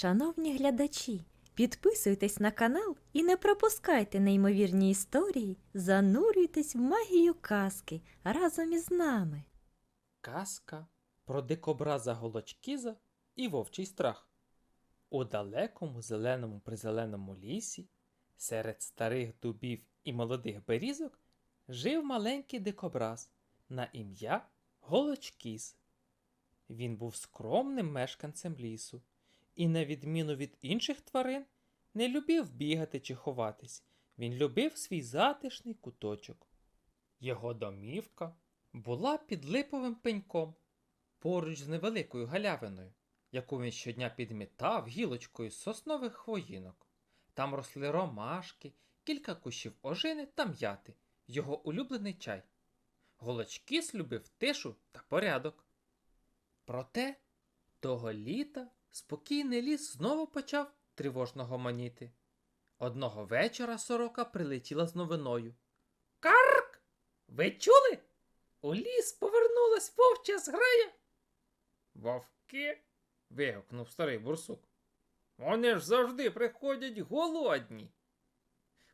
Шановні глядачі, підписуйтесь на канал і не пропускайте неймовірні історії, занурюйтесь в магію казки разом із нами. Казка про дикобраза Голочкіза і вовчий страх. У далекому зеленому призеленому лісі, серед старих дубів і молодих берізок, жив маленький дикобраз на ім'я Голочкіз. Він був скромним мешканцем лісу і, на відміну від інших тварин, не любив бігати чи ховатись. Він любив свій затишний куточок. Його домівка була під липовим пеньком, поруч з невеликою галявиною, яку він щодня підмітав гілочкою з соснових хвоїнок. Там росли ромашки, кілька кущів ожини та м'яти, його улюблений чай. Голочкіс любив тишу та порядок. Проте того літа спокійний ліс знову почав тривожно гомоніти. Одного вечора сорока прилетіла з новиною. Карк! Ви чули? У ліс повернулась вовча зграя. Вовки? вигукнув старий бурсук. Вони ж завжди приходять голодні.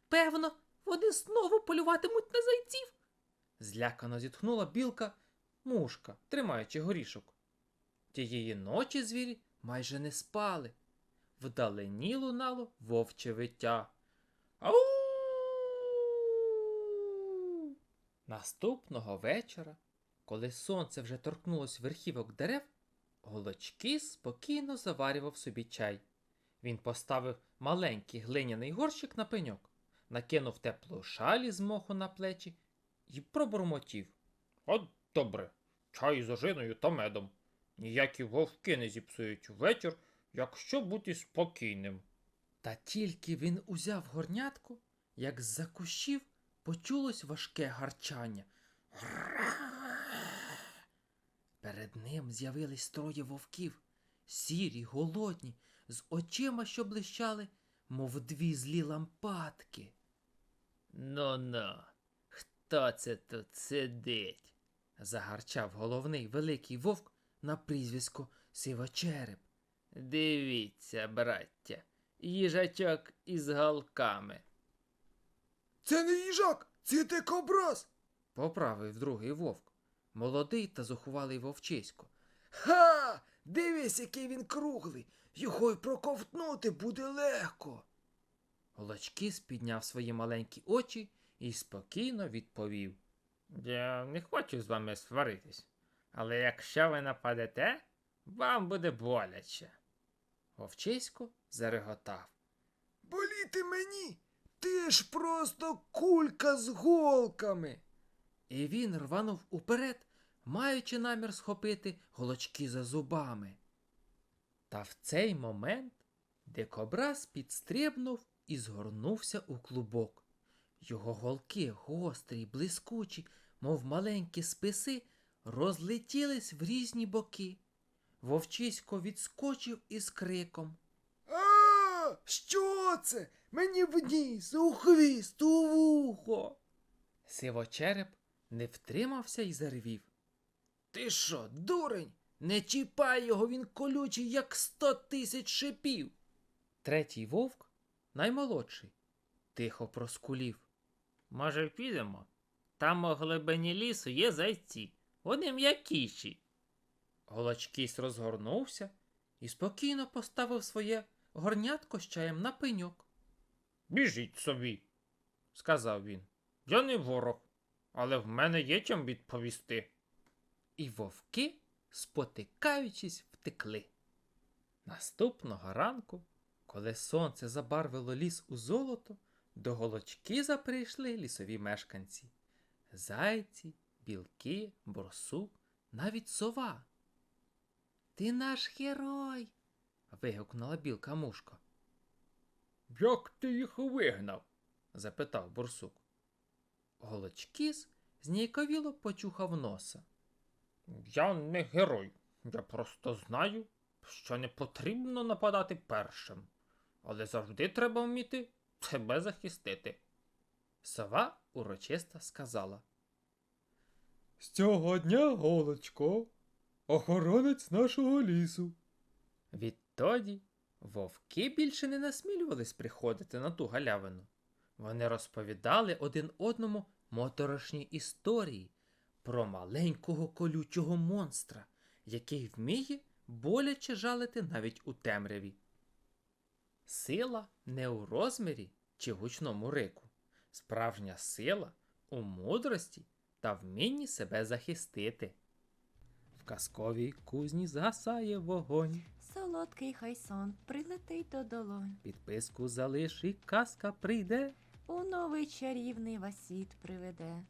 Певно, вони знову полюватимуть на зайців. Злякано зітхнула білка мушка, тримаючи горішок. Тієї ночі звірі майже не спали. Вдалині лунало вовче виття. Ау! Наступного вечора, коли сонце вже торкнулось верхівок дерев, Голочки спокійно заварював собі чай. Він поставив маленький глиняний горщик на пеньок, накинув теплу шалі з моху на плечі і пробурмотів. От добре, чай з ожиною та медом. Ніякі вовки не зіпсують вечір, якщо бути спокійним. Та тільки він узяв горнятку, як з-за кущів почулось важке гарчання. Перед ним з'явились троє вовків, сірі, голодні, з очима, що блищали, мов дві злі лампадки. Ну-ну, хто це тут сидить? загарчав головний великий вовк на прізвисько Сивочереп. Дивіться, браття, їжачок із галками. Це не їжак, це дикобраз. Поправив другий вовк, молодий та зухвалий вовчисько. Ха! Дивись, який він круглий. Його й проковтнути буде легко. Голочкіс підняв свої маленькі очі і спокійно відповів. Я не хочу з вами сваритись, але якщо ви нападете, вам буде боляче. Вовчисько зареготав. Боліти мені. Ти ж просто кулька з голками. І він рванув уперед, маючи намір схопити голочки за зубами. Та в цей момент дикобраз підстрибнув і згорнувся у клубок. Його голки, гострі, блискучі, мов маленькі списи, розлетілись в різні боки. Вовчисько відскочив із криком. А, що це? Мені в ніс, у хвіст, у вухо. Сивочереп не втримався і заревів. Ти що, дурень? Не чіпай його, він колючий, як сто тисяч шипів. Третій вовк, наймолодший, тихо проскулів. Може, підемо? Там у глибині лісу є зайці, вони м'якіші. Голочкісь розгорнувся і спокійно поставив своє горнятко з чаєм на пеньок. Біжіть собі, сказав він. Я не ворог, але в мене є чим відповісти. І вовки, спотикаючись, втекли. Наступного ранку, коли сонце забарвило ліс у золото, до голочки прийшли лісові мешканці. Зайці, білки, борсук, навіть сова. Ти наш герой. вигукнула білка мушка. Як ти їх вигнав? запитав борсук. Голочкіс зніяковіло почухав носа. Я не герой. Я просто знаю, що не потрібно нападати першим, але завжди треба вміти себе захистити. Сова урочисто сказала. З цього дня, голочко, охоронець нашого лісу. Відтоді Вовки більше не насмілювались приходити на ту галявину. Вони розповідали один одному моторошні історії про маленького колючого монстра, який вміє боляче жалити навіть у темряві. Сила не у розмірі чи гучному рику. Справжня сила у мудрості та вмінні себе захистити. В казковій кузні згасає вогонь. Солодкий хай сон прилетить до долонь. Підписку залиш і казка прийде. У новий чарівний васіт приведе.